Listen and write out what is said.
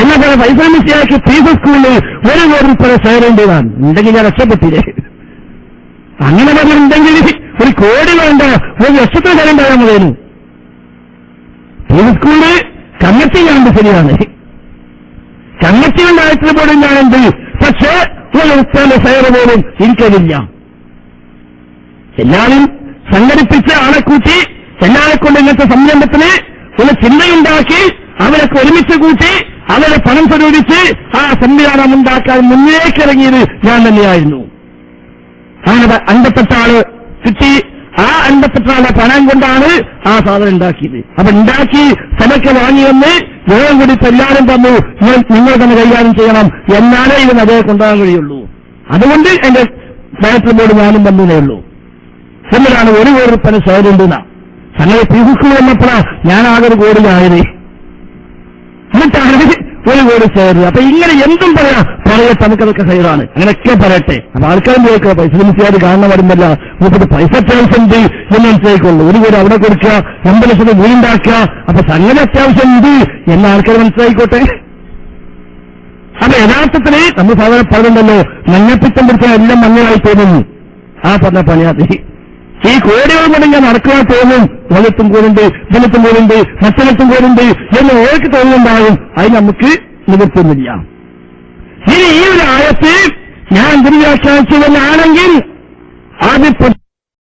എന്നെ പോലെ പൈസ മിസ്സിയാക്കി ഫീസ് സ്കൂളിൽ ഒരു കോടി ഉൾപ്പെടെ ഉണ്ടെന്നാണ്. ഉണ്ടെങ്കിൽ ഞാൻ രക്ഷപ്പെട്ടില്ലേ? അങ്ങനെ പറഞ്ഞിട്ടുണ്ടെങ്കിൽ ഒരു കോടി വേണ്ട ഒരു ലക്ഷത്തിന് തരണ്ടായാൽ മതിയായിരുന്നു ഫീസ് സ്കൂളിൽ കമ്മിറ്റി ഞാനുണ്ട് ശരിയാണ്? കമ്മിറ്റി ഉണ്ടായിട്ട് പോലും ഞാനുണ്ട് പക്ഷേ ഒരു ഉത്തരവ് ഷെയർ പോലും എനിക്കതില്ല. എല്ലാവരും സംഘടിപ്പിച്ച ആളെ കൂട്ടി എല്ലാവരെ കൊണ്ട് ഇങ്ങനത്തെ സംരംഭത്തിന് ഒരു ചിന്തയുണ്ടാക്കി അവരൊക്കെ ഒരുമിച്ച് കൂട്ടി അവരെ പണം സ്വരൂപിച്ച് ആ സംവിധാനം ഉണ്ടാക്കാൻ മുന്നേക്കിറങ്ങിയത് ഞാൻ തന്നെയായിരുന്നു. അങ്ങനെ അണ്ടപ്പെട്ട ആൾ കിട്ടി. ആ അണ്ടപ്പെട്ട ആളെ പണം കൊണ്ടാണ് ആ സാധനം ഉണ്ടാക്കിയത്. അപ്പൊ ഉണ്ടാക്കി സ്ഥലമൊക്കെ വാങ്ങിയെന്ന് വേഗം കൂടി എല്ലാവരും തന്നു. നിങ്ങൾ തന്നെ കൈകാര്യം ചെയ്യണം. എന്നാലേ ഇത് അതേ കൊണ്ടുപോകാൻ കഴിയുള്ളൂ. അതുകൊണ്ട് എന്റെ ഡയറക്ടർ ബോർഡ് ഞാനും തന്നേ ഉള്ളൂ. എന്നിട്ടാണ് ഒരു കോടി പല ഷെയറുണ്ടെന്ന സംഗതി പിഹുക്ക് വന്നപ്പോഴാ ഞാൻ ആകെ ഒരു എന്നിട്ടാണ് ഒരു ഷെയർ അപ്പൊ ഇങ്ങനെ എന്തും പറയാം. പറയട്ടെ നമുക്കതൊക്കെ സൈറാണ് അങ്ങനെയൊക്കെ പറയട്ടെ. അപ്പൊ ആൾക്കാരും ചോദിക്കുക പൈസ മിനിസ്റ്റുകാർ കാണാൻ വരുന്നില്ല മൂപ്പത് പൈസ അത്യാവശ്യമുണ്ട് എന്ന് മനസ്സിലാക്കുള്ളൂ ഒരു കൂടി അവിടെ കൊടുക്കുക രണ്ട് ലക്ഷം വീണ്ടാക്കുക അപ്പൊ സംഗതി അത്യാവശ്യം ഉണ്ട് എന്ന ആൾക്കാർ മനസ്സിലായിക്കോട്ടെ. അപ്പൊ യഥാർത്ഥത്തിന് നമ്മൾ സാധാരണ പറഞ്ഞുണ്ടല്ലോ മഞ്ഞപ്പിത്തം പിടിച്ചാൽ എല്ലാം മഞ്ഞളായി തോന്നുന്നു ആ പറഞ്ഞ പണിയാതി ഈ കോടികൾ ഞാൻ നടക്കുവാൻ തോന്നും. വെള്ളത്തും കൂടുണ്ട് ജലത്തും കൂടുണ്ട് മറ്റലത്തും കൂടുണ്ട് എന്ന് ഓർക്ക് തോന്നുന്നുണ്ടാകും അത് നമുക്ക് നിവർത്തുന്നില്ല. ഇനി ഈ ഒരു ആയത്ത് ഞാൻ ദുർവ്യാഖ്യാനിച്ചതെന്നാണെങ്കിൽ അത്